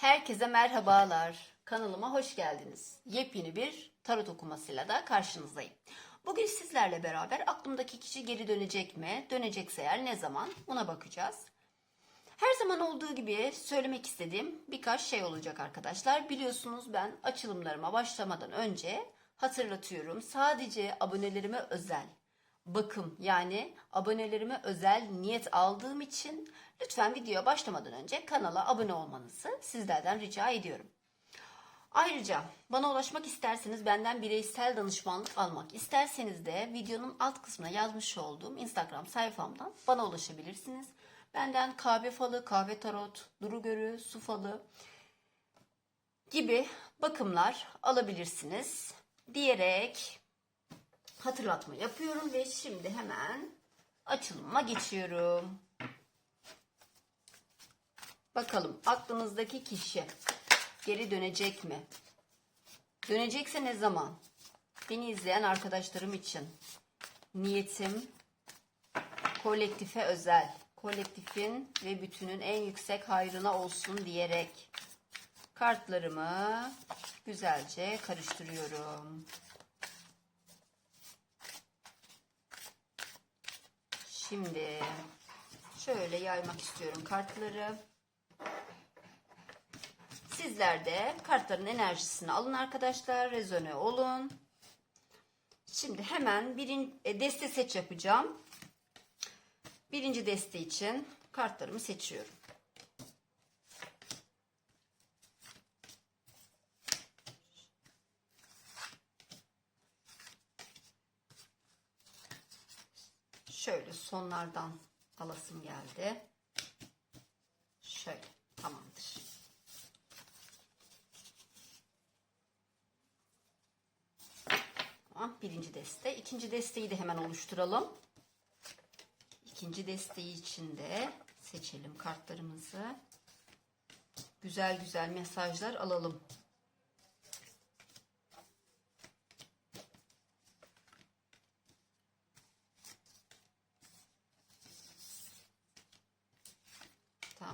Herkese merhabalar. Kanalıma hoş geldiniz. Yepyeni bir tarot okumasıyla da karşınızdayım. Bugün sizlerle beraber aklımdaki kişi geri dönecek mi? Dönecekse eğer ne zaman? Buna bakacağız. Her zaman olduğu gibi söylemek istediğim birkaç şey olacak arkadaşlar. Biliyorsunuz ben açılımlarıma başlamadan önce hatırlatıyorum. Sadece abonelerime özel bakım yani abonelerime özel niyet aldığım için lütfen videoya başlamadan önce kanala abone olmanızı sizlerden rica ediyorum. Ayrıca bana ulaşmak isterseniz benden bireysel danışmanlık almak isterseniz de videonun alt kısmına yazmış olduğum Instagram sayfamdan bana ulaşabilirsiniz. Benden kahve falı, kahve tarot, duru görü, su falı gibi bakımlar alabilirsiniz diyerek hatırlatma yapıyorum ve şimdi hemen açılıma geçiyorum. Bakalım aklınızdaki kişi geri dönecek mi? Dönecekse ne zaman? Beni izleyen arkadaşlarım için niyetim kolektife özel, kolektifin ve bütünün en yüksek hayrına olsun diyerek kartlarımı güzelce karıştırıyorum. Şimdi şöyle yaymak istiyorum kartları. Sizler de kartların enerjisini alın arkadaşlar. Rezone olun. Şimdi hemen birin, e, deste seç yapacağım. Birinci deste için kartlarımı seçiyorum. Şöyle sonlardan alasım geldi. Şöyle tamamdır. Tamam, birinci deste. İkinci desteği de hemen oluşturalım. İkinci desteği için de seçelim kartlarımızı. Güzel güzel mesajlar alalım.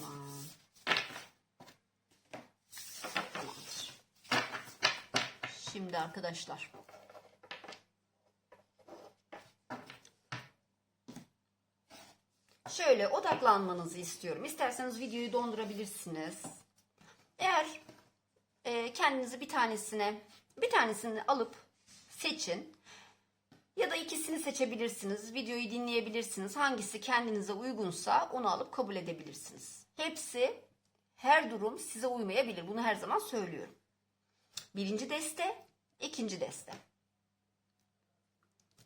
Tamam. Tamamdır. Şimdi arkadaşlar. Şöyle odaklanmanızı istiyorum. İsterseniz videoyu dondurabilirsiniz. Eğer e, kendinizi bir tanesine bir tanesini alıp seçin. Ya da ikisini seçebilirsiniz. Videoyu dinleyebilirsiniz. Hangisi kendinize uygunsa onu alıp kabul edebilirsiniz. Hepsi her durum size uymayabilir. Bunu her zaman söylüyorum. Birinci deste, ikinci deste.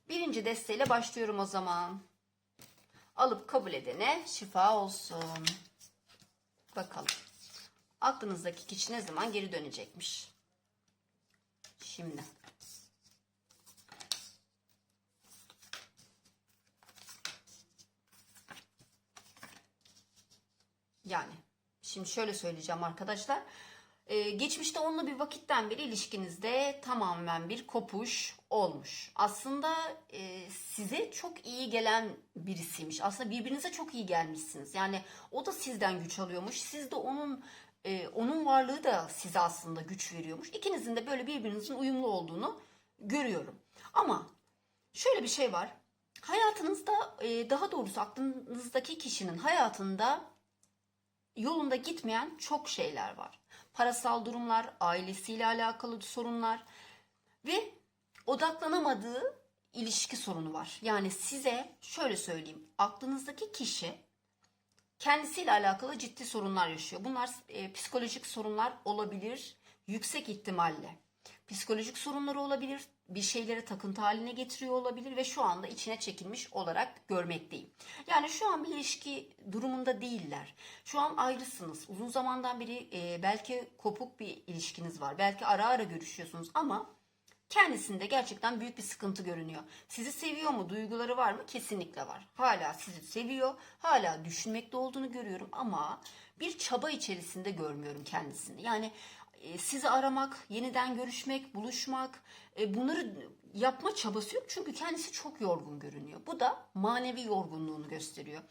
Birinci desteyle başlıyorum o zaman. Alıp kabul edene şifa olsun. Bakalım. Aklınızdaki kişi ne zaman geri dönecekmiş? Şimdi. Yani şimdi şöyle söyleyeceğim arkadaşlar. Ee, geçmişte onunla bir vakitten beri ilişkinizde tamamen bir kopuş olmuş. Aslında e, size çok iyi gelen birisiymiş. Aslında birbirinize çok iyi gelmişsiniz. Yani o da sizden güç alıyormuş. Siz de onun e, onun varlığı da size aslında güç veriyormuş. İkinizin de böyle birbirinizin uyumlu olduğunu görüyorum. Ama şöyle bir şey var. Hayatınızda e, daha doğrusu aklınızdaki kişinin hayatında yolunda gitmeyen çok şeyler var. Parasal durumlar, ailesiyle alakalı sorunlar ve odaklanamadığı ilişki sorunu var. Yani size şöyle söyleyeyim. Aklınızdaki kişi kendisiyle alakalı ciddi sorunlar yaşıyor. Bunlar e, psikolojik sorunlar olabilir yüksek ihtimalle. Psikolojik sorunları olabilir, bir şeyleri takıntı haline getiriyor olabilir ve şu anda içine çekilmiş olarak görmekteyim. Yani şu an bir ilişki durumunda değiller. Şu an ayrısınız. Uzun zamandan beri e, belki kopuk bir ilişkiniz var. Belki ara ara görüşüyorsunuz ama kendisinde gerçekten büyük bir sıkıntı görünüyor. Sizi seviyor mu? Duyguları var mı? Kesinlikle var. Hala sizi seviyor. Hala düşünmekte olduğunu görüyorum ama bir çaba içerisinde görmüyorum kendisini. Yani sizi aramak, yeniden görüşmek, buluşmak e, bunları yapma çabası yok. Çünkü kendisi çok yorgun görünüyor. Bu da manevi yorgunluğunu gösteriyor.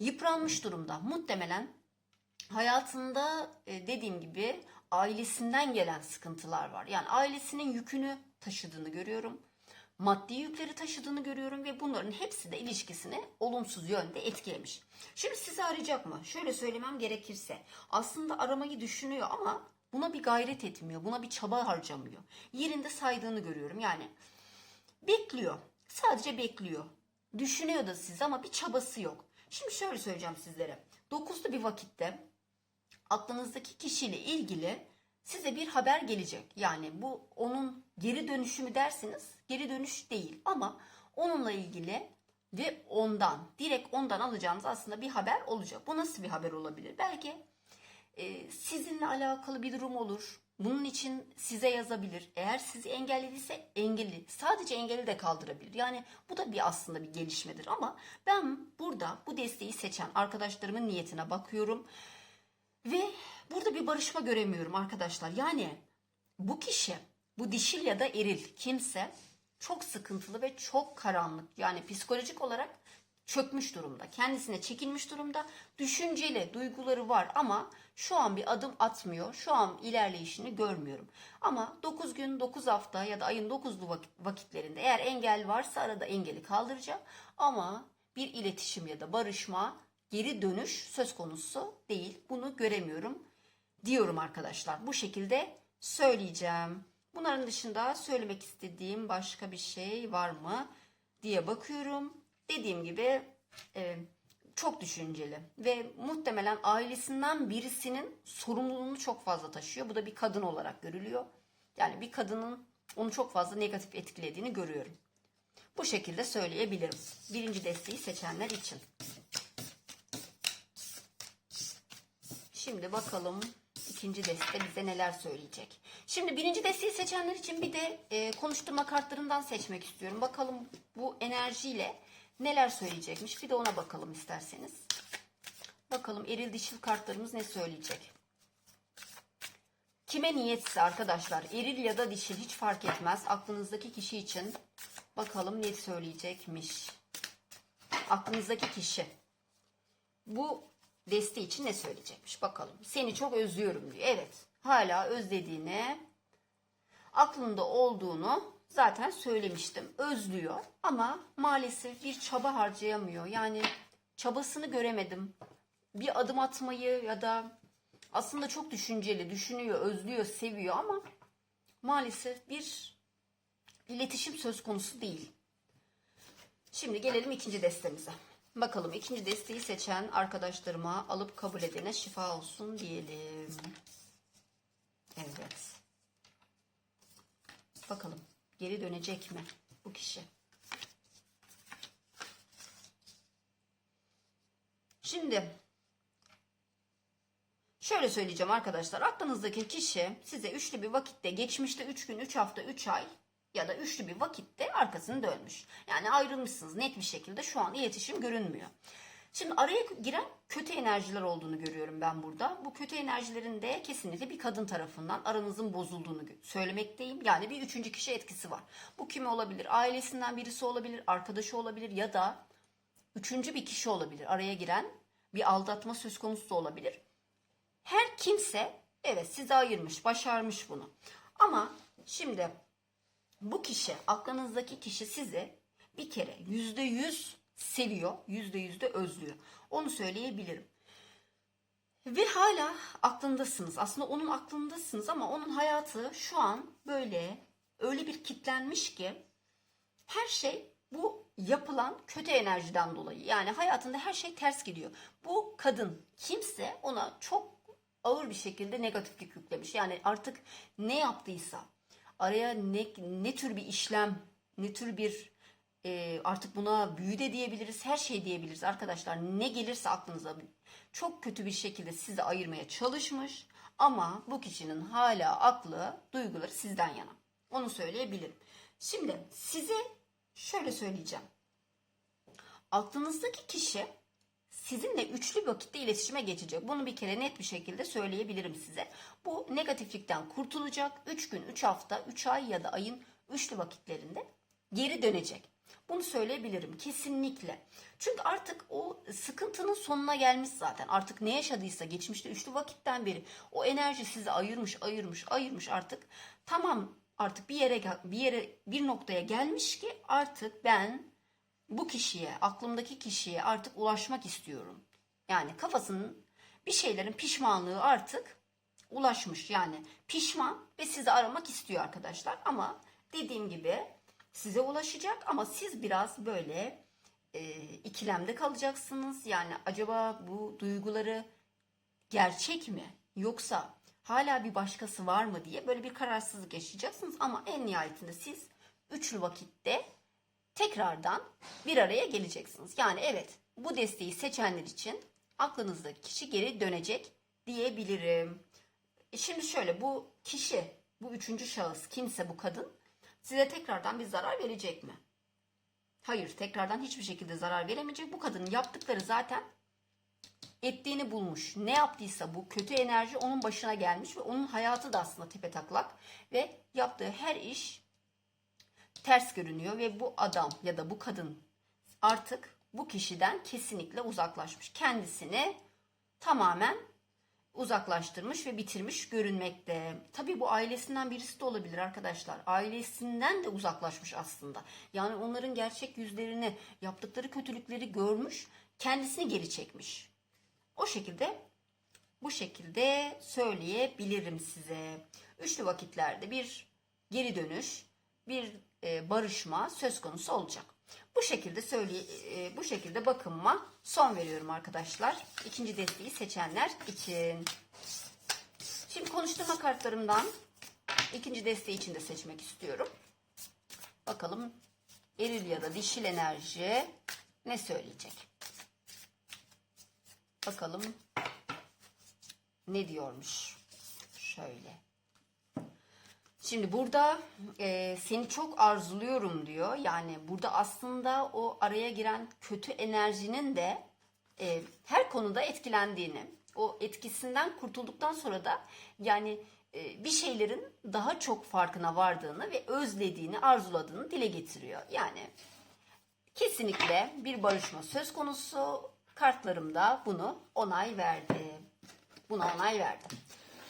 Yıpranmış durumda. Muhtemelen hayatında e, dediğim gibi ailesinden gelen sıkıntılar var. Yani ailesinin yükünü taşıdığını görüyorum. Maddi yükleri taşıdığını görüyorum ve bunların hepsi de ilişkisini olumsuz yönde etkilemiş. Şimdi sizi arayacak mı? Şöyle söylemem gerekirse aslında aramayı düşünüyor ama buna bir gayret etmiyor. Buna bir çaba harcamıyor. Yerinde saydığını görüyorum. Yani bekliyor. Sadece bekliyor. Düşünüyor da siz ama bir çabası yok. Şimdi şöyle söyleyeceğim sizlere. Dokuzlu bir vakitte aklınızdaki kişiyle ilgili size bir haber gelecek. Yani bu onun geri dönüşü mü dersiniz? Geri dönüş değil ama onunla ilgili ve ondan, direkt ondan alacağınız aslında bir haber olacak. Bu nasıl bir haber olabilir? Belki e, sizinle alakalı bir durum olur. Bunun için size yazabilir. Eğer sizi engellediyse engelli. Sadece engeli de kaldırabilir. Yani bu da bir aslında bir gelişmedir ama ben burada bu desteği seçen arkadaşlarımın niyetine bakıyorum. Ve burada bir barışma göremiyorum arkadaşlar. Yani bu kişi, bu dişil ya da eril kimse çok sıkıntılı ve çok karanlık. Yani psikolojik olarak çökmüş durumda. Kendisine çekilmiş durumda. Düşünceli duyguları var ama şu an bir adım atmıyor. Şu an ilerleyişini görmüyorum. Ama 9 gün, 9 hafta ya da ayın 9'lu vakit- vakitlerinde eğer engel varsa arada engeli kaldıracak. Ama bir iletişim ya da barışma, geri dönüş söz konusu değil. Bunu göremiyorum diyorum arkadaşlar. Bu şekilde söyleyeceğim. Bunların dışında söylemek istediğim başka bir şey var mı diye bakıyorum. Dediğim gibi e, çok düşünceli ve muhtemelen ailesinden birisinin sorumluluğunu çok fazla taşıyor. Bu da bir kadın olarak görülüyor. Yani bir kadının onu çok fazla negatif etkilediğini görüyorum. Bu şekilde söyleyebilirim. Birinci desteği seçenler için. Şimdi bakalım ikinci deste bize neler söyleyecek. Şimdi birinci desteği seçenler için bir de e, konuşturma kartlarından seçmek istiyorum. Bakalım bu enerjiyle neler söyleyecekmiş. Bir de ona bakalım isterseniz. Bakalım eril dişil kartlarımız ne söyleyecek. Kime niyetse arkadaşlar eril ya da dişil hiç fark etmez. Aklınızdaki kişi için bakalım ne söyleyecekmiş. Aklınızdaki kişi bu desteği için ne söyleyecekmiş bakalım. Seni çok özlüyorum diyor. Evet hala özlediğini aklında olduğunu zaten söylemiştim. Özlüyor ama maalesef bir çaba harcayamıyor. Yani çabasını göremedim. Bir adım atmayı ya da aslında çok düşünceli, düşünüyor, özlüyor, seviyor ama maalesef bir iletişim söz konusu değil. Şimdi gelelim ikinci destemize. Bakalım ikinci desteği seçen arkadaşlarıma alıp kabul edene şifa olsun diyelim. Evet. Bakalım geri dönecek mi bu kişi? Şimdi şöyle söyleyeceğim arkadaşlar. Aklınızdaki kişi size üçlü bir vakitte geçmişte 3 gün, 3 hafta, 3 ay ya da üçlü bir vakitte arkasını dönmüş. Yani ayrılmışsınız net bir şekilde şu an iletişim görünmüyor. Şimdi araya giren kötü enerjiler olduğunu görüyorum ben burada. Bu kötü enerjilerin de kesinlikle bir kadın tarafından aranızın bozulduğunu söylemekteyim. Yani bir üçüncü kişi etkisi var. Bu kim olabilir? Ailesinden birisi olabilir, arkadaşı olabilir ya da üçüncü bir kişi olabilir. Araya giren bir aldatma söz konusu da olabilir. Her kimse evet sizi ayırmış, başarmış bunu. Ama şimdi bu kişi, aklınızdaki kişi sizi bir kere yüzde yüz seviyor, yüzde yüz de özlüyor. Onu söyleyebilirim. Ve hala aklındasınız. Aslında onun aklındasınız ama onun hayatı şu an böyle öyle bir kitlenmiş ki her şey bu yapılan kötü enerjiden dolayı. Yani hayatında her şey ters gidiyor. Bu kadın kimse ona çok ağır bir şekilde negatiflik yüklemiş. Yani artık ne yaptıysa araya ne, ne tür bir işlem, ne tür bir e, artık buna büyü de diyebiliriz, her şey diyebiliriz arkadaşlar. Ne gelirse aklınıza çok kötü bir şekilde sizi ayırmaya çalışmış ama bu kişinin hala aklı, duyguları sizden yana. Onu söyleyebilirim. Şimdi size şöyle söyleyeceğim. Aklınızdaki kişi sizinle üçlü vakitte iletişime geçecek. Bunu bir kere net bir şekilde söyleyebilirim size. Bu negatiflikten kurtulacak. 3 gün, 3 hafta, 3 ay ya da ayın üçlü vakitlerinde geri dönecek. Bunu söyleyebilirim kesinlikle. Çünkü artık o sıkıntının sonuna gelmiş zaten. Artık ne yaşadıysa geçmişte üçlü vakitten beri o enerji sizi ayırmış, ayırmış, ayırmış artık. Tamam artık bir yere bir yere bir noktaya gelmiş ki artık ben bu kişiye, aklımdaki kişiye artık ulaşmak istiyorum. Yani kafasının bir şeylerin pişmanlığı artık ulaşmış. Yani pişman ve sizi aramak istiyor arkadaşlar. Ama dediğim gibi size ulaşacak ama siz biraz böyle e, ikilemde kalacaksınız. Yani acaba bu duyguları gerçek mi yoksa hala bir başkası var mı diye böyle bir kararsızlık yaşayacaksınız. Ama en nihayetinde siz üçlü vakitte tekrardan bir araya geleceksiniz. Yani evet bu desteği seçenler için aklınızdaki kişi geri dönecek diyebilirim. E Şimdi şöyle bu kişi, bu üçüncü şahıs kimse bu kadın size tekrardan bir zarar verecek mi? Hayır, tekrardan hiçbir şekilde zarar veremeyecek. Bu kadının yaptıkları zaten ettiğini bulmuş. Ne yaptıysa bu kötü enerji onun başına gelmiş ve onun hayatı da aslında tepe taklak ve yaptığı her iş ters görünüyor ve bu adam ya da bu kadın artık bu kişiden kesinlikle uzaklaşmış. Kendisini tamamen uzaklaştırmış ve bitirmiş görünmekte. Tabii bu ailesinden birisi de olabilir arkadaşlar. Ailesinden de uzaklaşmış aslında. Yani onların gerçek yüzlerini, yaptıkları kötülükleri görmüş, kendisini geri çekmiş. O şekilde bu şekilde söyleyebilirim size. Üçlü vakitlerde bir geri dönüş, bir e, barışma söz konusu olacak. Bu şekilde söyle e, bu şekilde bakımıma son veriyorum arkadaşlar. İkinci desteği seçenler için. Şimdi konuşturma kartlarımdan ikinci desteği için de seçmek istiyorum. Bakalım eril ya da dişil enerji ne söyleyecek? Bakalım ne diyormuş. Şöyle. Şimdi burada e, seni çok arzuluyorum diyor. Yani burada aslında o araya giren kötü enerjinin de e, her konuda etkilendiğini, o etkisinden kurtulduktan sonra da yani e, bir şeylerin daha çok farkına vardığını ve özlediğini, arzuladığını dile getiriyor. Yani kesinlikle bir barışma söz konusu. Kartlarımda bunu onay verdi. Buna onay verdim.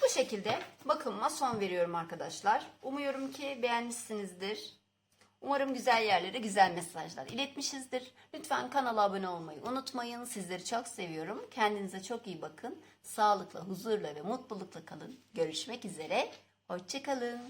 Bu şekilde bakımıma son veriyorum arkadaşlar. Umuyorum ki beğenmişsinizdir. Umarım güzel yerlere güzel mesajlar iletmişizdir. Lütfen kanala abone olmayı unutmayın. Sizleri çok seviyorum. Kendinize çok iyi bakın. Sağlıkla, huzurla ve mutlulukla kalın. Görüşmek üzere. Hoşçakalın.